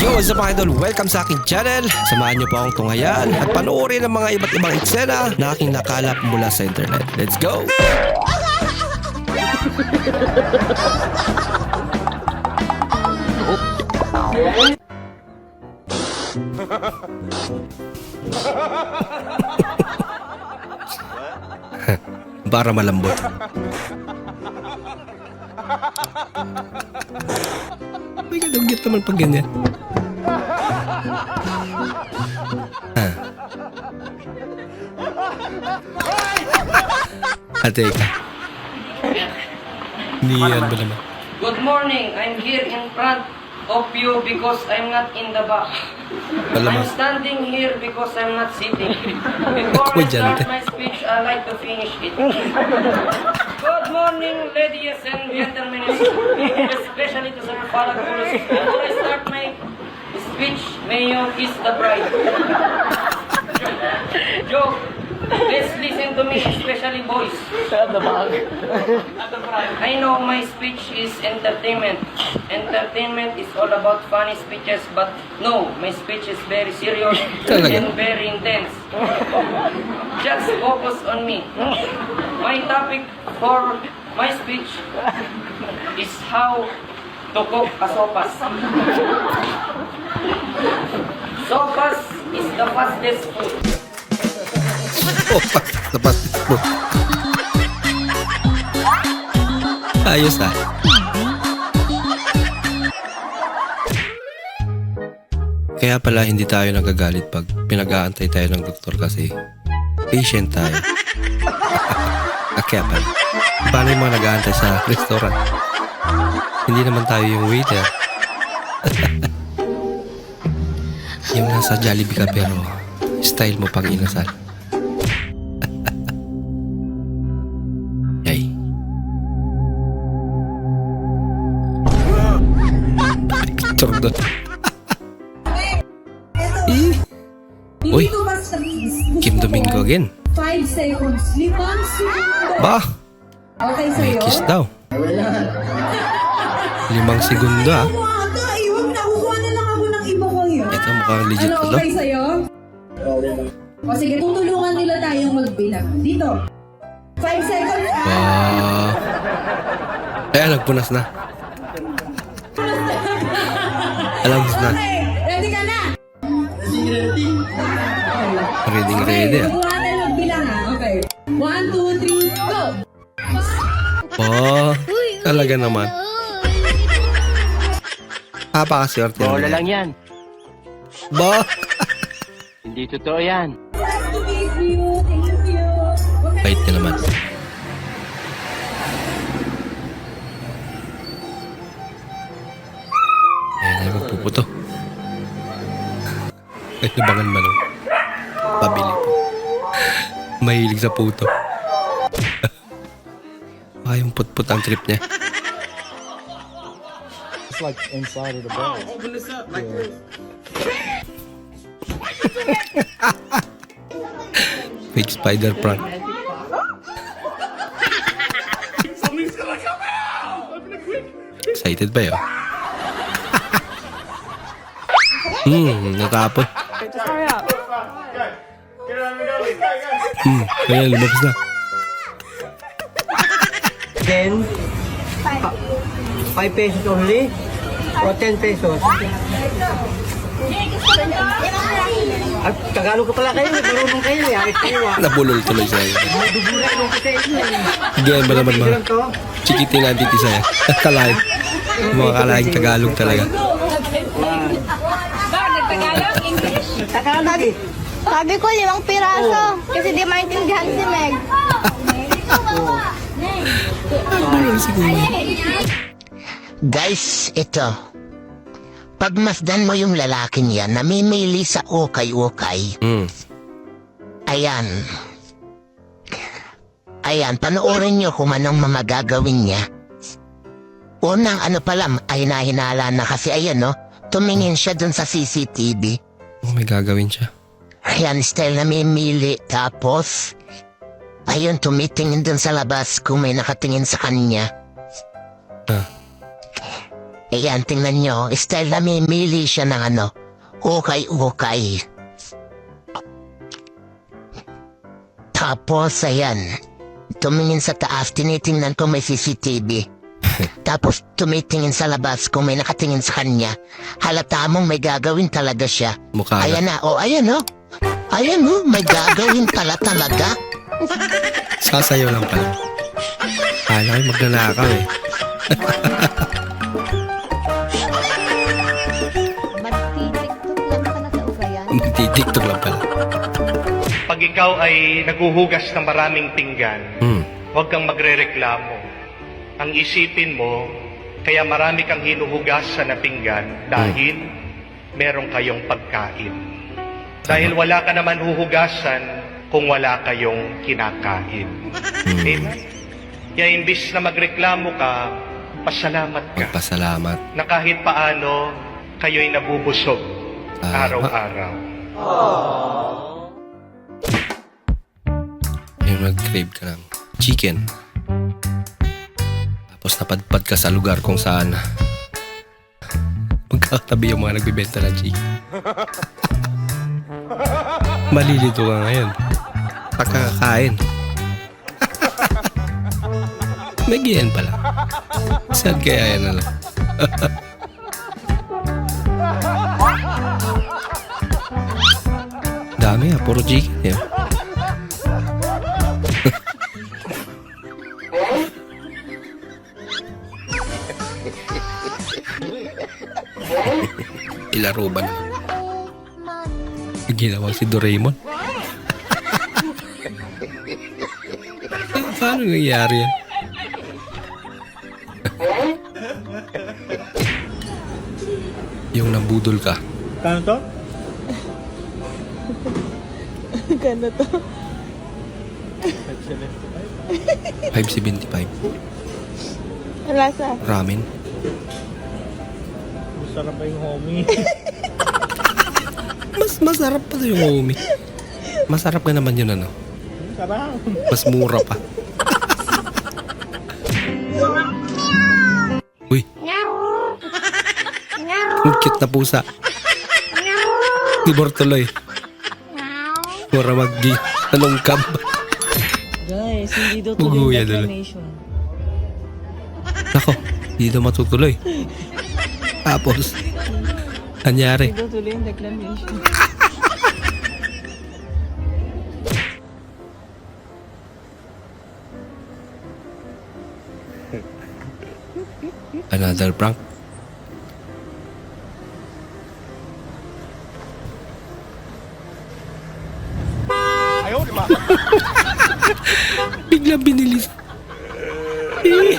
Yo, what's up mga idol? Welcome sa aking channel. Samahan niyo po akong tunghayan at panoorin ang mga iba't ibang eksena na aking nakalap mula sa internet. Let's go! Para malambot. May kadugyot naman pag ganyan. Ate ka. Niyan ba naman? Good morning. I'm here in front of you because I'm not in the back. I'm standing here because I'm not sitting. Before I start my speech, I like to finish it. Good morning, ladies and gentlemen, especially to Sir Palagulus. Before I start my speech, may you kiss the bride. Joke. Let's listen to me, especially boys. I know my speech is entertainment. Entertainment is all about funny speeches, but no, my speech is very serious and very intense. Just focus on me. My topic for my speech is how to cook a sopas. Sopas is the fastest food. Oh, tapas mo. Ayos ah. Kaya pala hindi tayo nagagalit pag pinag-aantay tayo ng doktor kasi patient tayo. ah, kaya pala. Paano yung mga nag-aantay sa restaurant? Hindi naman tayo yung waiter. yung nasa Jollibee ka pero style mo pang inasal. Yay. Picture doon. Uy, Kim Domingo again. 5 seconds. Limang segundo. Ba, Okay may sa'yo? kiss daw. Limang segundo ah. Yun. Ito mukhang legit Ano okay sa'yo? O sige, tutulungan nila tayong magbilang. Dito. 5 seconds. Wow. Kaya nagpunas na. Alam mo na. Okay. Ready ka na? Ready Okay. ready ah. Kukuha tayo magbilang ha. Okay. 1, 2, 3, go! Oh, talaga naman. Napakaswerte Bola lang yan. Ba? Hindi totoo yan. Meet you. Thank you. Bait ka naman. Ayan ay magpuputo. Ay, nabangan man. Pabili po. Mahilig sa puto. Baka yung putput ang trip niya. It's like inside of the bag. Fake spider prank. Excited ba yun? hmm, natapon. Hmm, kaya lumabas na. Then, 5 pesos only o 10 pesos. At Tagalog ka pala kayo, marunong kayo, yari kayo ah. Nabulol tuloy sa'yo. Dubulan yung kasi yun. Ganyan ba naman mga chikiting antiti sa'yo? Kalahin. Mga kalahin Tagalog talaga. Tagalog eh. Sabi ko limang piraso. Kasi di maintindihan si Meg. Bulol si Kuya. Guys, ito. Pagmasdan mo yung lalaking yan, namimili sa ukay-ukay. Hmm. Ayan. Ayan, panoorin nyo kung anong mga gagawin niya. Unang ano pa lang, ay nahinala na kasi ayan no, tumingin siya dun sa CCTV. Oh, may gagawin siya. Ayan, style namimili. Tapos, ayun, tumitingin dun sa labas kung may nakatingin sa kanya. Ah. Ayan, tingnan nyo. Style na mimili siya ng ano. Ukay-ukay. Tapos, ayan. Tumingin sa taas, tinitingnan ko may CCTV. Tapos tumitingin sa labas kung may nakatingin sa kanya. Halata mong may gagawin talaga siya. Mukha na. Ayan na, oh, ayan oh. Ayan oh, may gagawin pala talaga. Sasayaw lang pala. Kala ko magnanakaw eh. ugayan. Magtitiktok lang pala. Pag ikaw ay naguhugas ng maraming pinggan, Hmm. huwag kang magrereklamo. Ang isipin mo, kaya marami kang hinuhugasan na pinggan dahil meron kayong pagkain. Dahil wala ka naman huhugasan kung wala kayong kinakain. Amen? Kaya imbis na magreklamo ka, pasalamat ka Magpasalamat. na kahit paano kayo'y nabubusog Tama. araw-araw. Yung nag-crave ka ng chicken. Tapos napadpad ka sa lugar kung saan magkakatabi yung mga nagbibenta ng chicken. Malilito ka ngayon. Pagkakain. May giyan pala. Sad kaya yan na Dami ah, puro chicken eh. Ilaro ba naman? Ginawa si Doraemon. Paano nangyari yan? Yung nambudol ka. Kano to? Gano to? 575. Lasa. Ramen. Masarap pa yung homie. Mas masarap pa to yung homie. Masarap ka naman yun ano. Sarap. Mas mura pa. Uy. Ang cute na pusa. Tibor tuloy. Mura maggi. Anong kab? Guys, hindi daw tuloy tuloy. declination. Nako, hindi daw matutuloy. Tapos, anyari. Hindi daw tuloy yung declination. Another prank. Bigla binilis. Eh.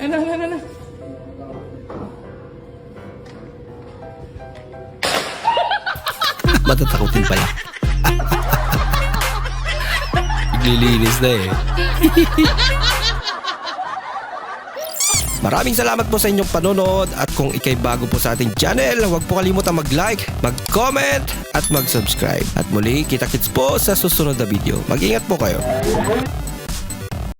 Ano, ano, ano? Matatakotin pala. Naglilinis na eh. Maraming salamat po sa inyong panonood at kung ikay bago po sa ating channel, huwag po kalimutan mag-like, mag-comment at mag-subscribe. At muli, kita-kits po sa susunod na video. Mag-ingat po kayo.